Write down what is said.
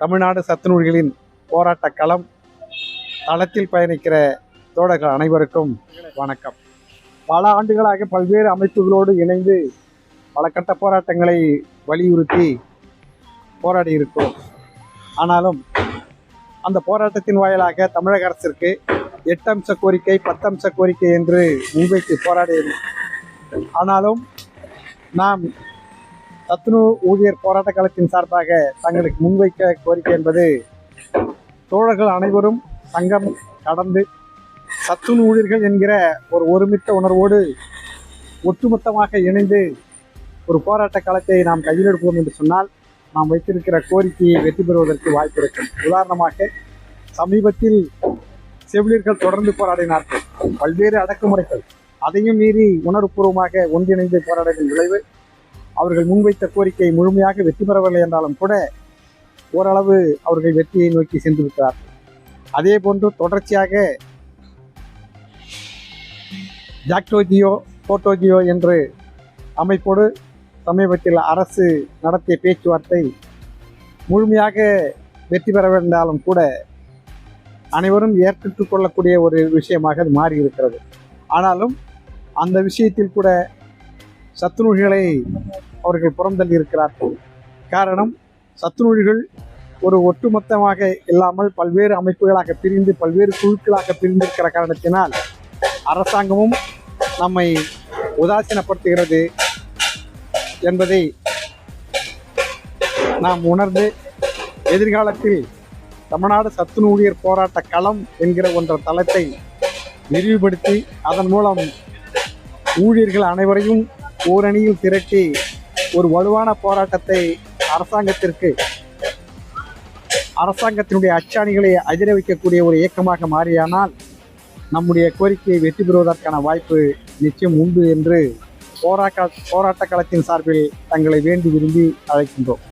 தமிழ்நாடு சத்துணவுகளின் போராட்ட களம் தளத்தில் பயணிக்கிற தோழர்கள் அனைவருக்கும் வணக்கம். பல ஆண்டுகளாக பல்வேறு அமைப்புகளோடு இணைந்து பல கட்ட போராட்டங்களை வலியுறுத்தி போராடி இருக்கிறோம். ஆனாலும் அந்த போராட்டத்தின் வாயிலாக தமிழக அரசிற்கு எட்டு அம்ச கோரிக்கை பத்து அம்ச கோரிக்கை என்று முன்வைத்து போராடியது. ஆனாலும் நாம் சத்துணவு ஊழியர் போராட்ட களத்தின் சார்பாக தங்களுக்கு முன்வைக்க கோரிக்கை என்பது தோழர்கள் அனைவரும் சங்கம் கடந்து சத்துணவு ஊழியர்கள் என்கிற ஒரு ஒருமித்த உணர்வோடு ஒட்டுமொத்தமாக இணைந்து ஒரு போராட்ட களத்தை நாம் கையில் எடுப்போம் என்று சொன்னால் நாம் வைத்திருக்கிற கோரிக்கையை வெற்றி பெறுவதற்கு வாய்ப்பு இருக்கும். உதாரணமாக சமீபத்தில் செவிலியர்கள் தொடர்ந்து போராடினார்கள். பல்வேறு அடக்குமுறைகள். அதையும் மீறி உணர்வுபூர்வமாக ஒன்றிணைந்து போராடின விளைவு அவர்கள் முன்வைத்த கோரிக்கை முழுமையாக வெற்றி பெறவில்லை என்றாலும் கூட ஓரளவு அவர்கள் வெற்றியை நோக்கி சென்றுவிட்டார் அதே போன்று தொடர்ச்சியாக ஜாக்டோஜியோ போட்டோஜியோ என்று அமைப்போடு சமீபத்தில் அரசு நடத்திய பேச்சுவார்த்தை முழுமையாக வெற்றி பெறவிருந்தாலும் கூட அனைவரும் ஏற்றுக்கொள்ளக்கூடிய ஒரு விஷயமாக அது மாறி இருக்கிறது ஆனாலும் அந்த விஷயத்தில் கூட சத்துணவுகளை அவர்கள் புறந்தள்ளி இருக்கிறார்கள். காரணம் சத்துணவுகள் ஒரு ஒட்டுமொத்தமாக இல்லாமல் பல்வேறு அமைப்புகளாக பிரிந்து பல்வேறு குழுக்களாக பிரிந்திருக்கிற காரணத்தினால் அரசாங்கமும் நம்மை உதாசீனப்படுத்துகிறது என்பதை நாம் உணர்ந்து எதிர்காலத்தில் தமிழ்நாடு சத்துணவு ஊழியர் போராட்ட களம் என்கிற ஒன்ற தளத்தை விரிவுபடுத்தி அதன் மூலம் ஊழியர்கள் அனைவரையும் ஓரணியில் திரட்டி ஒரு வலுவான போராட்டத்தை அரசாங்கத்திற்கு அரசாங்கத்தினுடைய அச்சாணிகளை அதிர வைக்கக்கூடிய ஒரு இயக்கமாக மாறியானால் நம்முடைய கோரிக்கையை வெற்றி பெறுவதற்கான வாய்ப்பு நிச்சயம் உண்டு என்று போராட்ட போராட்ட களத்தின் சார்பில் தங்களை வேண்டி விரும்பி அழைக்கின்றோம்.